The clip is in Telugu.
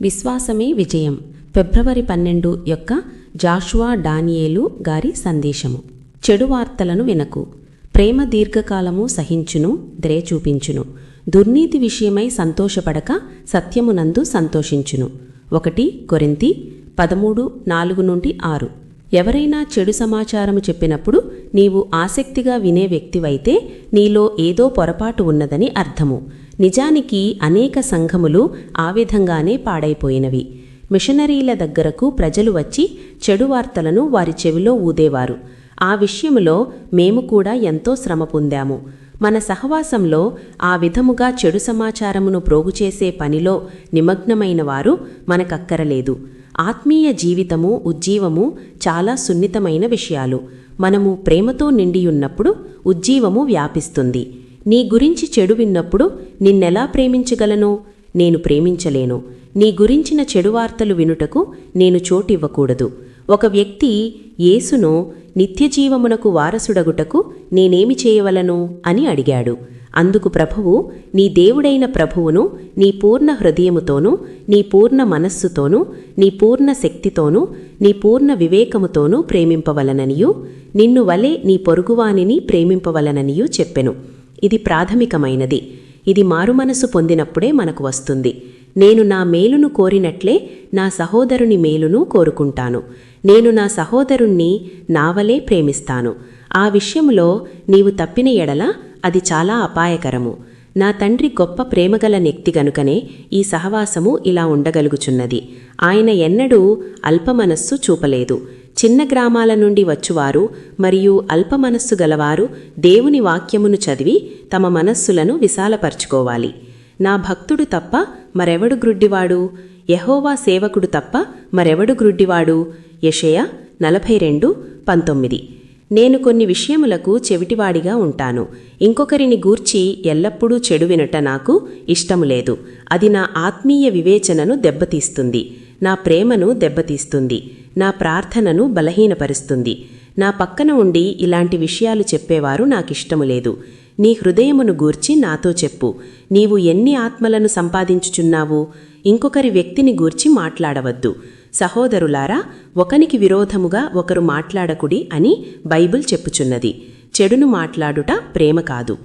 విశ్వాసమే విజయం. ఫిబ్రవరి పన్నెండు యొక్క జాషువా డానియేలు గారి సందేశము. చెడు వార్తలను వినకు. ప్రేమ దీర్ఘకాలము సహించును చూపించును దుర్నీతి విషయమై సంతోషపడక సత్యమునందు సంతోషించును. ఒకటి కొరింతి పదమూడు నాలుగు నుండి ఆరు. ఎవరైనా చెడు సమాచారము చెప్పినప్పుడు నీవు ఆసక్తిగా వినే వ్యక్తివైతే నీలో ఏదో పొరపాటు ఉన్నదని అర్థము. నిజానికి అనేక సంఘములు ఆ విధంగానే పాడైపోయినవి. మిషనరీల దగ్గరకు ప్రజలు వచ్చి చెడు వార్తలను వారి చెవిలో ఊదేవారు. ఆ విషయములో మేము కూడా ఎంతో శ్రమ పొందాము. మన సహవాసంలో ఆ విధముగా చెడు సమాచారమును ప్రోగుచేసే పనిలో నిమగ్నమైన వారు మనకక్కరలేదు. ఆత్మీయ జీవితము ఉజ్జీవము చాలా సున్నితమైన విషయాలు. మనము ప్రేమతో నిండియున్నప్పుడు ఉజ్జీవము వ్యాపిస్తుంది. నీ గురించి చెడు విన్నప్పుడు నిన్నెలా ప్రేమించగలను? నేను ప్రేమించలేను. నీ గురించిన చెడు వార్తలు వినుటకు నేను చోటివ్వకూడదు. ఒక వ్యక్తి యేసును నిత్యజీవమునకు వారసుడగుటకు నేనేమి చేయవలను? అని అడిగాడు. అందుకు ప్రభువు నీ దేవుడైన ప్రభువును నీ పూర్ణ హృదయముతోనూ నీ పూర్ణ మనస్సుతోనూ నీ పూర్ణ శక్తితోనూ నీ పూర్ణ వివేకముతోనూ ప్రేమింపవలననియు నిన్ను వలె నీ పొరుగువానిని ప్రేమింపవలననియు చెప్పెను. ఇది ప్రాథమికమైనది. ఇది మారుమనసు పొందినప్పుడే మనకు వస్తుంది. నేను నా మేలును కోరినట్లే నా సహోదరుని మేలును కోరుకుంటాను. నేను నా సహోదరుణ్ణి నావలే ప్రేమిస్తాను. ఆ విషయంలో నీవు తప్పిన ఎడల అది చాలా అపాయకరము. నా తండ్రి గొప్ప ప్రేమగల నెక్తి గనుకనే ఈ సహవాసము ఇలా ఉండగలుగుచున్నది. ఆయన ఎన్నడూ అల్పమనస్సు చూపలేదు. చిన్న గ్రామాల నుండి వచ్చువారు మరియు అల్పమనస్సు గలవారు దేవుని వాక్యమును చదివి తమ మనస్సులను విశాలపరచుకోవాలి. నా భక్తుడు తప్ప మరెవడు గ్రుడ్డివాడు? యహోవా సేవకుడు తప్ప మరెవడు గ్రుడ్డివాడు? యషయ నలభై రెండు పంతొమ్మిది. నేను కొన్ని విషయములకు చెవిటివాడిగా ఉంటాను. ఇంకొకరిని గూర్చి ఎల్లప్పుడూ చెడు వినట నాకు ఇష్టము లేదు. అది నా ఆత్మీయ వివేచనను దెబ్బతీస్తుంది. నా ప్రేమను దెబ్బతీస్తుంది. నా ప్రార్థనను బలహీనపరుస్తుంది. నా పక్కన ఉండి ఇలాంటి విషయాలు చెప్పేవారు నాకిష్టము లేదు. నీ హృదయమును గూర్చి నాతో చెప్పు. నీవు ఎన్ని ఆత్మలను సంపాదించుచున్నావు? ఇంకొకరి వ్యక్తిని గూర్చి మాట్లాడవద్దు. సహోదరులారా ఒకనికి విరోధముగా ఒకరు మాట్లాడకుడి అని బైబిల్ చెప్పుచున్నది. చెడును మాట్లాడుట ప్రేమ కాదు.